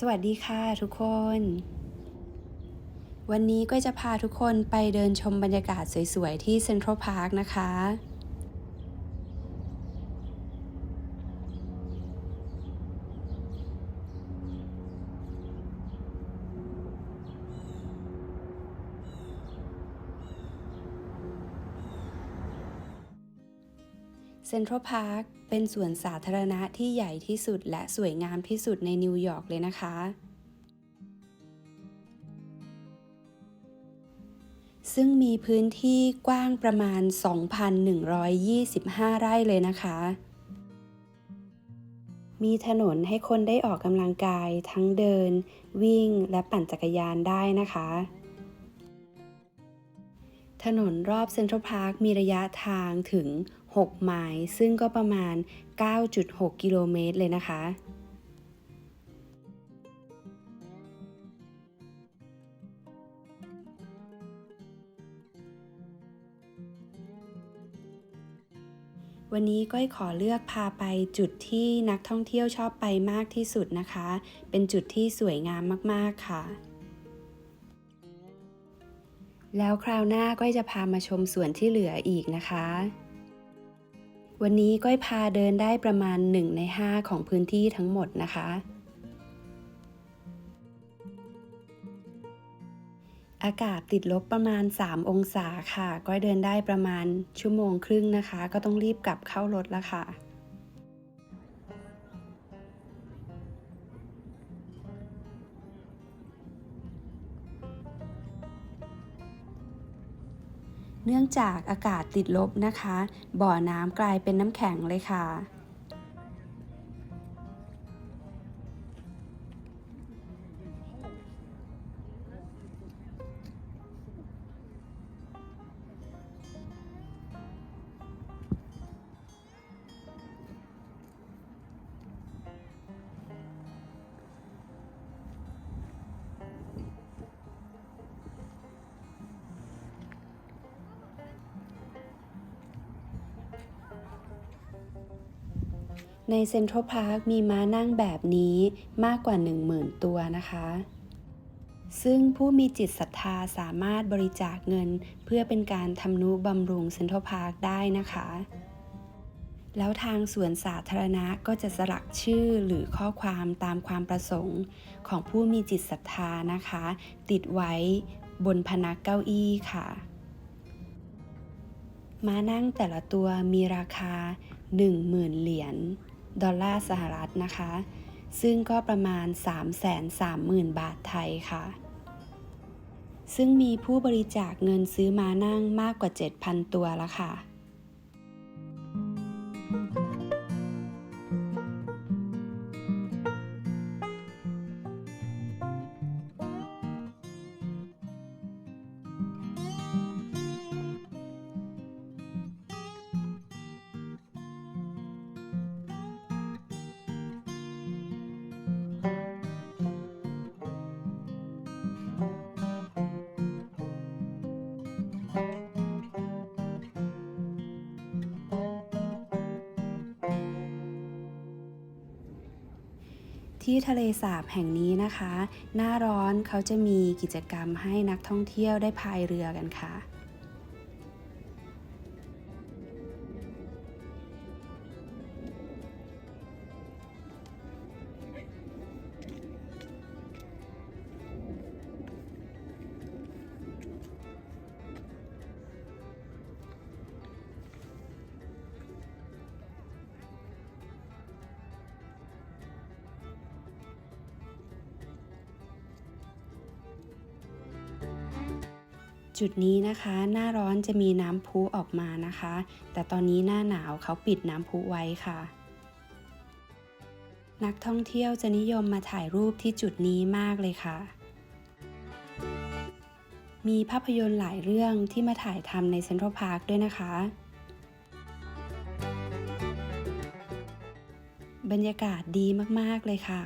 สวัสดีค่ะทุกคน วันนี้ก็จะพาทุกคนไปเดินชมบรรยากาศสวยๆ ที่เซ็นทรัลพาร์คนะคะ เซ็นทรัลพาร์คเป็นสวนสาธารณะที่ใหญ่ที่สุดและสวยงามที่สุดในนิวยอร์กเลยนะคะ ซึ่งมีพื้นที่กว้างประมาณ 2,125 ไร่เลยนะคะ มีถนนให้คนได้ออกกำลังกายทั้งเดิน วิ่งและปั่นจักรยานได้นะคะ ถนนรอบเซ็นทรัลพาร์คมีระยะทางถึง 6 ไมล์ซึ่งก็ประมาณ 9.6 กิโลเมตรเลยนะคะ วันนี้ก้อยขอเลือกพาไปจุดที่นักท่องเที่ยวชอบไปมากที่สุดนะคะ เป็นจุดที่สวยงามมากๆค่ะ แล้วคราวหน้าก้อยจะพามาชมส่วนที่เหลืออีกนะคะ วันนี้ก้อยพาเดินได้ประมาณ 1 ใน 5 ของพื้นที่ทั้งหมดนะคะ อากาศติดลบประมาณ 3 องศาค่ะ ก้อยเดินได้ประมาณชั่วโมงครึ่งนะคะ ก็ต้องรีบกลับเข้ารถแล้วค่ะ เนื่องจากอากาศติดลบนะคะ บ่อน้ำกลายเป็นน้ำแข็งเลยค่ะ ในเซ็นทรัลพาร์คมีม้านั่งแบบนี้มากกว่า 10,000 ตัวนะคะ ซึ่งผู้มีจิตศรัทธาสามารถบริจาคเงิน เพื่อเป็นการทำนุบำรุงเซ็นทรัลพาร์คได้นะคะ แล้วทางสวนสาธารณะก็จะสลักชื่อหรือข้อความตามความประสงค์ของผู้มีจิตศรัทธานะคะ ติดไว้บนพนักเก้าอี้ค่ะม้านั่งแต่ละตัวมีราคา 10,000 เหรียญ ดอลลาร์สหรัฐนะคะ ซึ่งก็ประมาณ 330,000 บาทไทยค่ะ ซึ่งมีผู้บริจาคเงินซื้อมานั่งมากกว่า 7,000 ตัวแล้วค่ะ ที่ทะเลสาบแห่งนี้นะคะ หน้าร้อนเขาจะมีกิจกรรมให้นักท่องเที่ยวได้พายเรือกันค่ะ จุดนี้นะคะหน้าร้อนจะมีน้ำพุออกมานะคะ แต่ตอนนี้หน้าหนาวเขาปิดน้ำพุไว้ค่ะ นักท่องเที่ยวจะนิยมมาถ่ายรูปที่จุดนี้มากเลยค่ะ มีภาพยนตร์หลายเรื่องที่มาถ่ายทำในเซ็นทรัลพาร์คด้วยนะคะ บรรยากาศดีมาก ๆ เลยค่ะ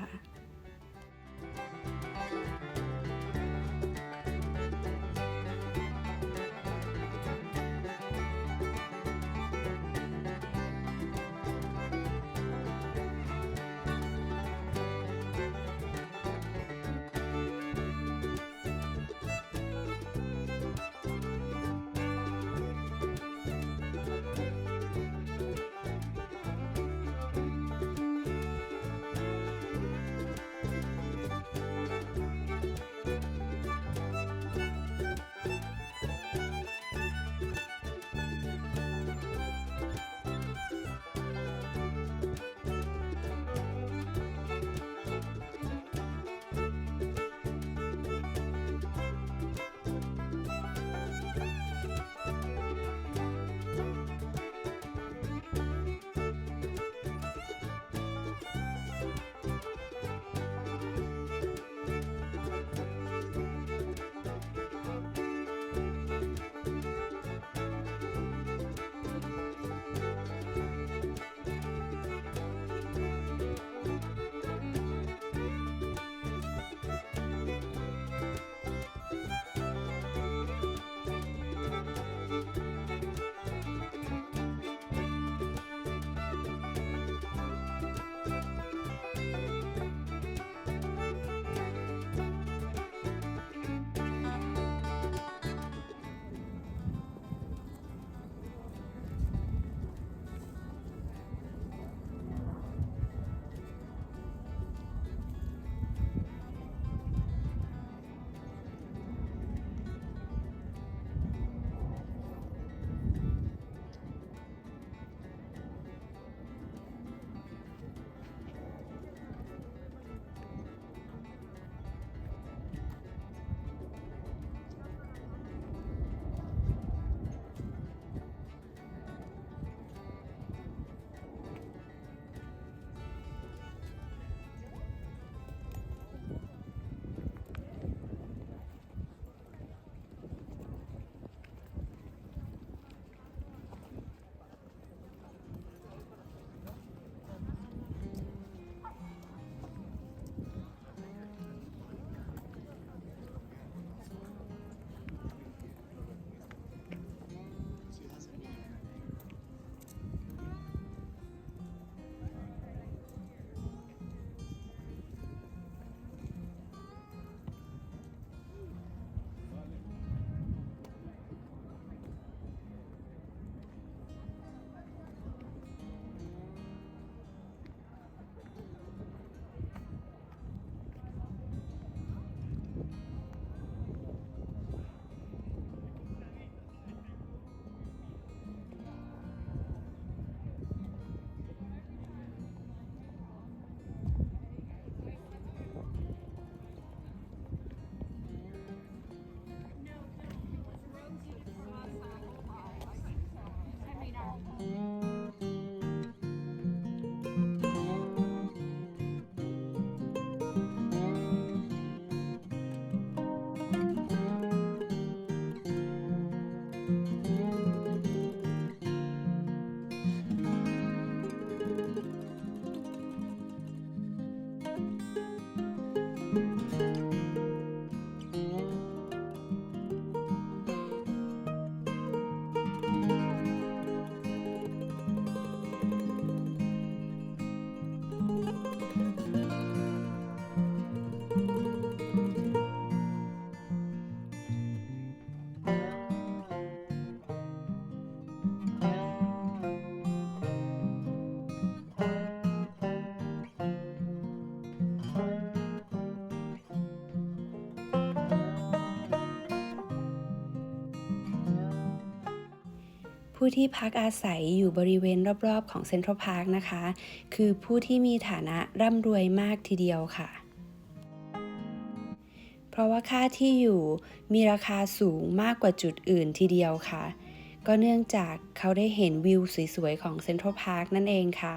ผู้ที่พักอาศัยอยู่บริเวณรอบๆ ของเซ็นทรัลพาร์คนะคะ คือผู้ที่มีฐานะร่ำรวยมากทีเดียวค่ะ เพราะว่าค่าที่อยู่มีราคาสูงมากกว่าจุดอื่นทีเดียวค่ะ ก็เนื่องจากเขาได้เห็นวิวสวยๆ ของเซ็นทรัลพาร์คนั่นเองค่ะ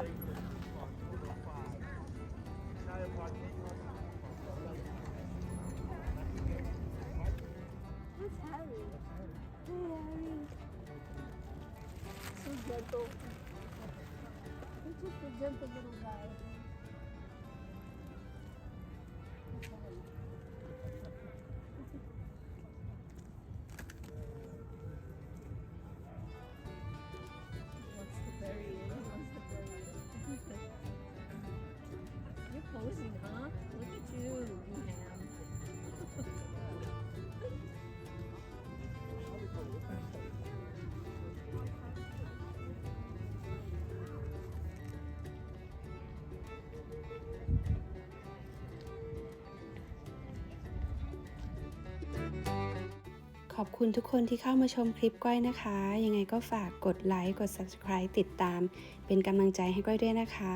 Harry? Hey, Harry. So gentle. He's a gentle little guy. อบคุณทุกคนที่เข้ามาชมคลิปก้อยนะคะ ยังไงก็ฝากกดไลค์ กด subscribe ติดตาม เป็นกำลังใจให้ก้อยด้วยนะคะ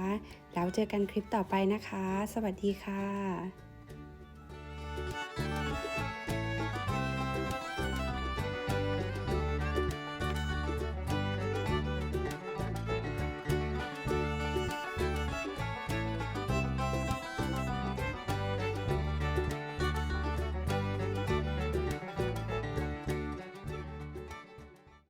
แล้วเจอกันคลิปต่อไปนะคะ สวัสดีค่ะ